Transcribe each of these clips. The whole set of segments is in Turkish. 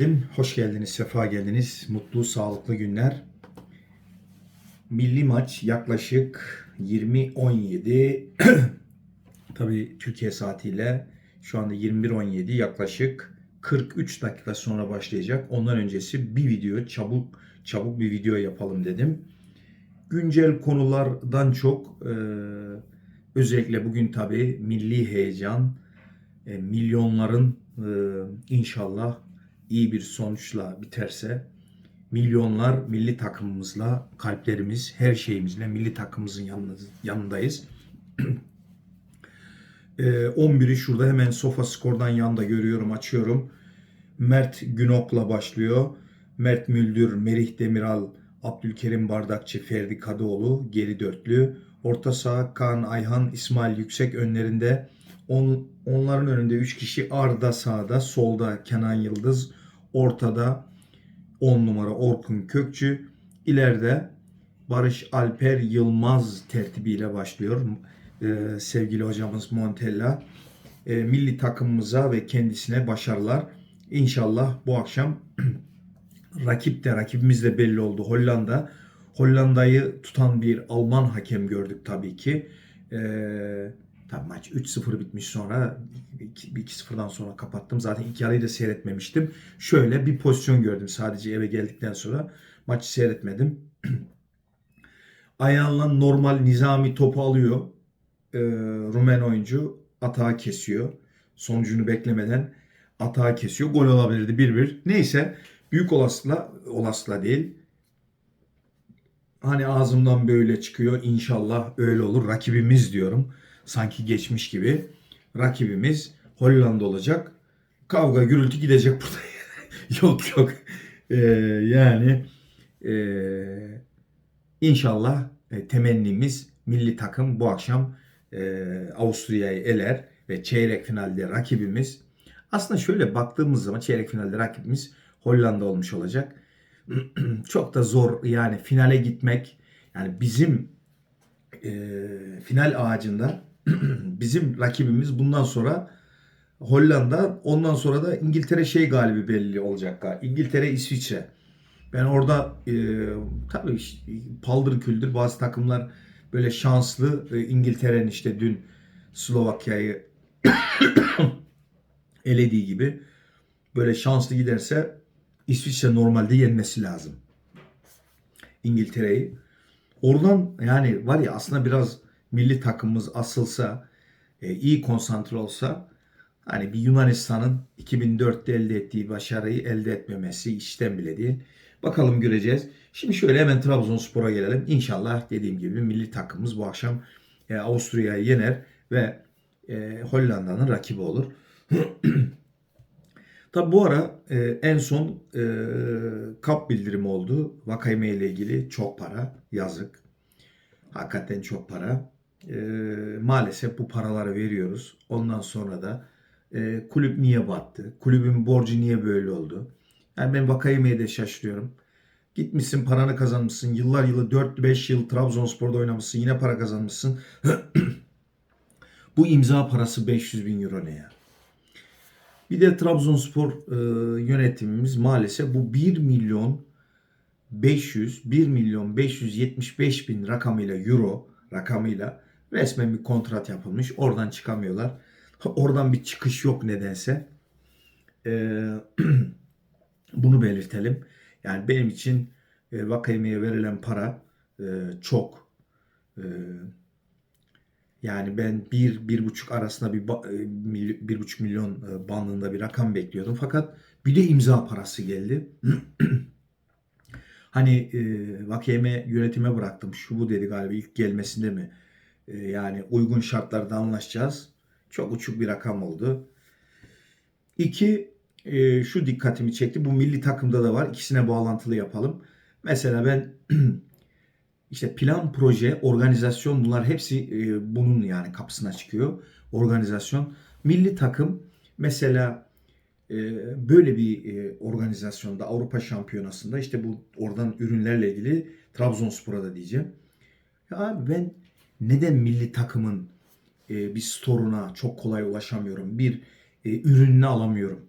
Efendim, hoş geldiniz, sefa geldiniz. Mutlu, sağlıklı günler. Milli maç yaklaşık 20.17. Tabii Türkiye saatiyle şu anda 21.17 yaklaşık 43 dakika sonra başlayacak. Ondan öncesi bir video, çabuk çabuk bir video yapalım dedim. Güncel konulardan çok e, özellikle bugün tabii milli heyecan, e, milyonların e, inşallah iyi bir sonuçla biterse milyonlar milli takımımızla kalplerimiz her şeyimizle milli takımımızın yanında, yanındayız. e, 11'i şurada hemen Sofa Skor'dan yanında görüyorum açıyorum. Mert Günok'la başlıyor. Mert Müldür, Merih Demiral, Abdülkerim Bardakçı, Ferdi Kadıoğlu geri dörtlü. Orta saha Kaan Ayhan, İsmail Yüksek önlerinde. On, onların önünde 3 kişi Arda sağda, solda Kenan Yıldız, ortada 10 numara Orkun Kökçü, ileride Barış Alper Yılmaz tertibiyle başlıyor. Ee, sevgili hocamız Montella. Ee, milli takımımıza ve kendisine başarılar. İnşallah bu akşam rakip de rakibimiz de belli oldu. Hollanda. Hollanda'yı tutan bir Alman hakem gördük tabii ki. Ee, tabii maç 3-0 bitmiş sonra 2-0'dan sonra kapattım. Zaten ilk yarıyı da seyretmemiştim. Şöyle bir pozisyon gördüm sadece eve geldikten sonra. Maçı seyretmedim. Ayağınla normal nizami topu alıyor. Ee, Rumen oyuncu atağı kesiyor. Sonucunu beklemeden atağı kesiyor. Gol olabilirdi 1-1. Neyse büyük olasılıkla olasılıkla değil. Hani ağzımdan böyle çıkıyor. İnşallah öyle olur. Rakibimiz diyorum. Sanki geçmiş gibi. Rakibimiz Hollanda olacak. Kavga gürültü gidecek burada. yok yok. Ee, yani e, inşallah e, temennimiz milli takım bu akşam e, Avusturya'yı eler ve çeyrek finalde rakibimiz aslında şöyle baktığımız zaman çeyrek finalde rakibimiz Hollanda olmuş olacak. Çok da zor yani finale gitmek yani bizim e, final ağacında bizim rakibimiz bundan sonra Hollanda ondan sonra da İngiltere şey galibi belli olacak. İngiltere İsviçre. Ben orada e, tabii işte, paldır küldür bazı takımlar böyle şanslı e, İngiltere'nin işte dün Slovakya'yı elediği gibi böyle şanslı giderse İsviçre normalde yenmesi lazım. İngiltere'yi. Oradan yani var ya aslında biraz milli takımımız asılsa, e, iyi konsantre olsa hani bir Yunanistan'ın 2004'te elde ettiği başarıyı elde etmemesi işten bile değil. Bakalım göreceğiz. Şimdi şöyle hemen Trabzonspor'a gelelim. İnşallah dediğim gibi milli takımımız bu akşam e, Avusturya'yı yener ve e, Hollanda'nın rakibi olur. Tabi bu ara e, en son e, kap bildirimi oldu. Vakayme ile ilgili çok para, yazık. Hakikaten çok para. E, maalesef bu paraları veriyoruz. Ondan sonra da e, kulüp niye battı? Kulübün borcu niye böyle oldu? Yani ben Vakayeme'ye de şaşırıyorum. Gitmişsin paranı kazanmışsın. Yıllar yılı 4-5 yıl Trabzonspor'da oynamışsın. Yine para kazanmışsın. bu imza parası 500 bin euro ne ya? Bir de Trabzonspor e, yönetimimiz maalesef bu 1 milyon 500 1 milyon 575 bin rakamıyla euro rakamıyla resmen bir kontrat yapılmış. Oradan çıkamıyorlar. Oradan bir çıkış yok nedense. E, bunu belirtelim. Yani benim için e, Vakayeme'ye verilen para e, çok. E, yani ben bir, bir buçuk arasında bir, e, bir buçuk milyon e, bandında bir rakam bekliyordum. Fakat bir de imza parası geldi. hani e, Vakiyeme yönetime bıraktım. Şu bu dedi galiba ilk gelmesinde mi? E, yani uygun şartlarda anlaşacağız. Çok uçuk bir rakam oldu. İki, e, şu dikkatimi çekti. Bu milli takımda da var. İkisine bağlantılı yapalım. Mesela ben İşte plan, proje, organizasyon bunlar hepsi e, bunun yani kapısına çıkıyor. Organizasyon. Milli takım mesela e, böyle bir organizasyonda Avrupa Şampiyonası'nda işte bu oradan ürünlerle ilgili Trabzonspor'a da diyeceğim. Ya abi ben neden milli takımın e, bir store'una çok kolay ulaşamıyorum? Bir e, ürününü alamıyorum.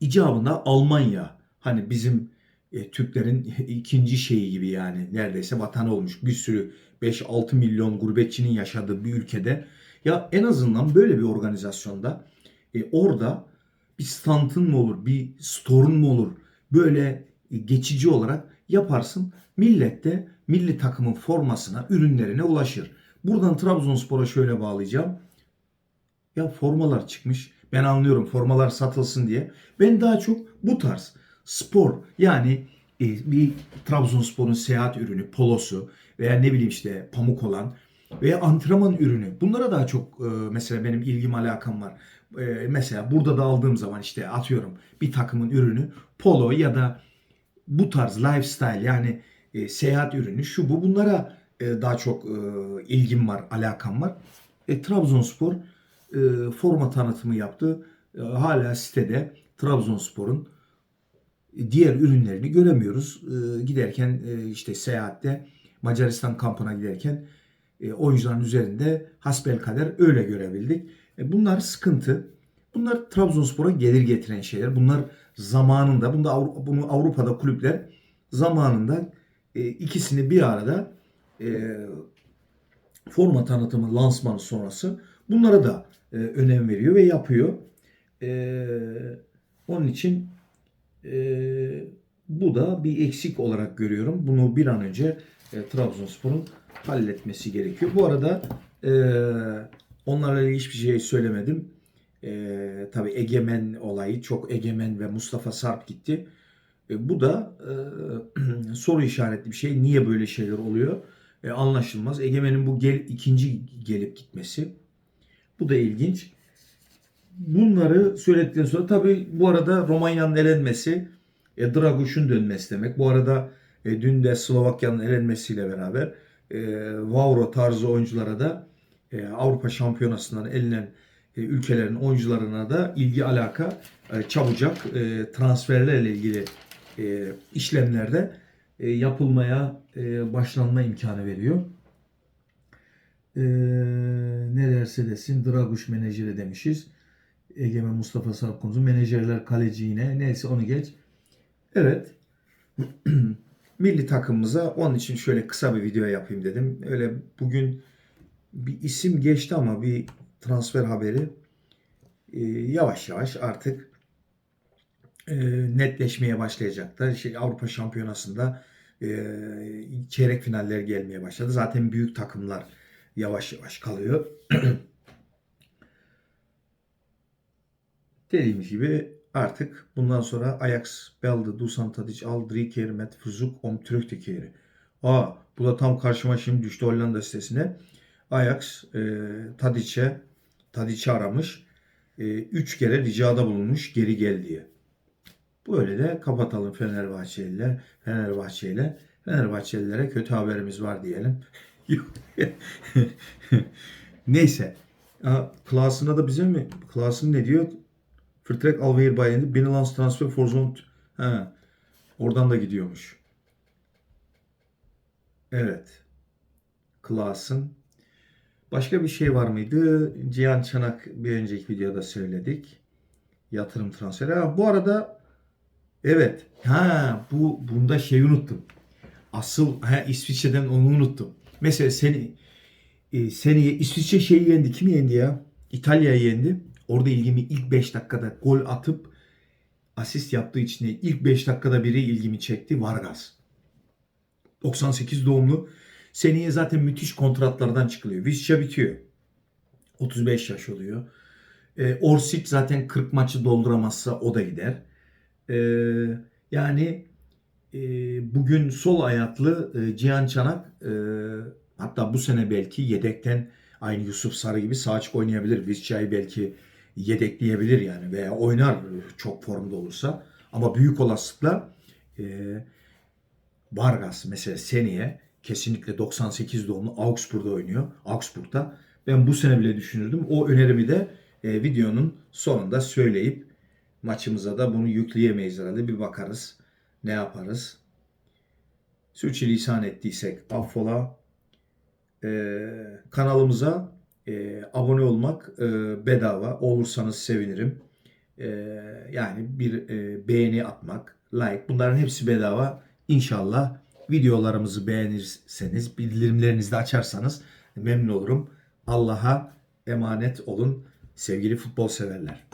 icabında Almanya hani bizim e, Türklerin ikinci şeyi gibi yani neredeyse vatanı olmuş bir sürü 5-6 milyon gurbetçinin yaşadığı bir ülkede ya en azından böyle bir organizasyonda e, orada bir standın mı olur, bir store'un mu olur böyle e, geçici olarak yaparsın. Millet de milli takımın formasına, ürünlerine ulaşır. Buradan Trabzonspor'a şöyle bağlayacağım. Ya formalar çıkmış. Ben anlıyorum formalar satılsın diye. Ben daha çok bu tarz spor yani e, bir Trabzonspor'un seyahat ürünü, polosu veya ne bileyim işte pamuk olan veya antrenman ürünü. Bunlara daha çok e, mesela benim ilgim alakam var. E, mesela burada da aldığım zaman işte atıyorum bir takımın ürünü polo ya da bu tarz lifestyle yani e, seyahat ürünü şu bu bunlara e, daha çok e, ilgim var, alakam var. E, Trabzonspor e, forma tanıtımı yaptı. E, hala sitede Trabzonspor'un diğer ürünlerini göremiyoruz. E, giderken e, işte seyahatte Macaristan kampına giderken e, oyuncuların üzerinde hasbelkader öyle görebildik. E, bunlar sıkıntı. Bunlar Trabzonspor'a gelir getiren şeyler. Bunlar zamanında, bunu Avrupa'da kulüpler zamanında e, ikisini bir arada e, forma tanıtımı, lansmanı sonrası bunlara da e, önem veriyor ve yapıyor. E, onun için e, bu da bir eksik olarak görüyorum. Bunu bir an önce e, Trabzonspor'un halletmesi gerekiyor. Bu arada e, onlarla ilgili hiçbir şey söylemedim. E, tabii Egemen olayı çok Egemen ve Mustafa Sarp gitti. E, bu da e, soru işaretli bir şey. Niye böyle şeyler oluyor? E, anlaşılmaz. Egemen'in bu gel, ikinci gelip gitmesi. Bu da ilginç. Bunları söyledikten sonra tabii bu arada Romanya'nın elenmesi e, Draguş'un dönmesi demek. Bu arada e, dün de Slovakya'nın elenmesiyle beraber e, Vauro tarzı oyunculara da e, Avrupa Şampiyonası'ndan elenen e, ülkelerin oyuncularına da ilgi alaka e, çabucak e, transferlerle ilgili e, işlemlerde e, yapılmaya e, başlanma imkanı veriyor. E, ne derse desin Draguş menajeri demişiz. Egemen Mustafa Sarp konusu. Menajerler kaleci yine. Neyse onu geç. Evet. Milli takımımıza onun için şöyle kısa bir video yapayım dedim. Öyle bugün bir isim geçti ama bir transfer haberi e, yavaş yavaş artık e, netleşmeye başlayacaklar. Şey, Avrupa Şampiyonası'nda e, çeyrek finaller gelmeye başladı. Zaten büyük takımlar yavaş yavaş kalıyor. Dediğimiz gibi artık bundan sonra Ajax, Belde, Dusan Tadic, Aldrike, Met Fuzuk, Om Tröktekeri. Aa bu da tam karşıma şimdi düştü Hollanda sitesine. Ajax e, Tadic'e Tadic'i aramış. E, üç kere ricada bulunmuş geri gel diye. Böyle de kapatalım Fenerbahçe ile Fenerbahçe ile Fenerbahçelilere kötü haberimiz var diyelim. Neyse. Aa, Klasına da bize mi? Klasın ne diyor? Vertrek alweer bij binnenlands transfer voor zo'n... Ha, oradan da gidiyormuş. Evet. Klasın. Başka bir şey var mıydı? Cihan Çanak bir önceki videoda söyledik. Yatırım transferi. Ha, bu arada evet. Ha bu bunda şeyi unuttum. Asıl ha, İsviçre'den onu unuttum. Mesela seni e, seneye İsviçre şeyi yendi. Kim yendi ya? İtalya'yı yendi. Orada ilgimi ilk 5 dakikada gol atıp asist yaptığı için ilk 5 dakikada biri ilgimi çekti. Vargas. 98 doğumlu. Seneye zaten müthiş kontratlardan çıkılıyor. Visca bitiyor. 35 yaş oluyor. E, Orsic zaten 40 maçı dolduramazsa o da gider. E, yani e, bugün sol ayaklı e, Cihan Çanak e, hatta bu sene belki yedekten aynı Yusuf Sarı gibi sağ açık oynayabilir. Visca'yı belki yedekleyebilir yani veya oynar çok formda olursa. Ama büyük olasılıkla e, Vargas mesela seneye kesinlikle 98 doğumlu Augsburg'da oynuyor. Augsburg'da. Ben bu sene bile düşünürdüm. O önerimi de e, videonun sonunda söyleyip maçımıza da bunu yükleyemeyiz herhalde. Bir bakarız. Ne yaparız? Sürçülisan ettiysek affola. E, kanalımıza e, abone olmak e, bedava. Olursanız sevinirim. Ee, yani bir e, beğeni atmak, like bunların hepsi bedava. İnşallah videolarımızı beğenirseniz, bildirimlerinizi de açarsanız memnun olurum. Allah'a emanet olun sevgili futbol severler.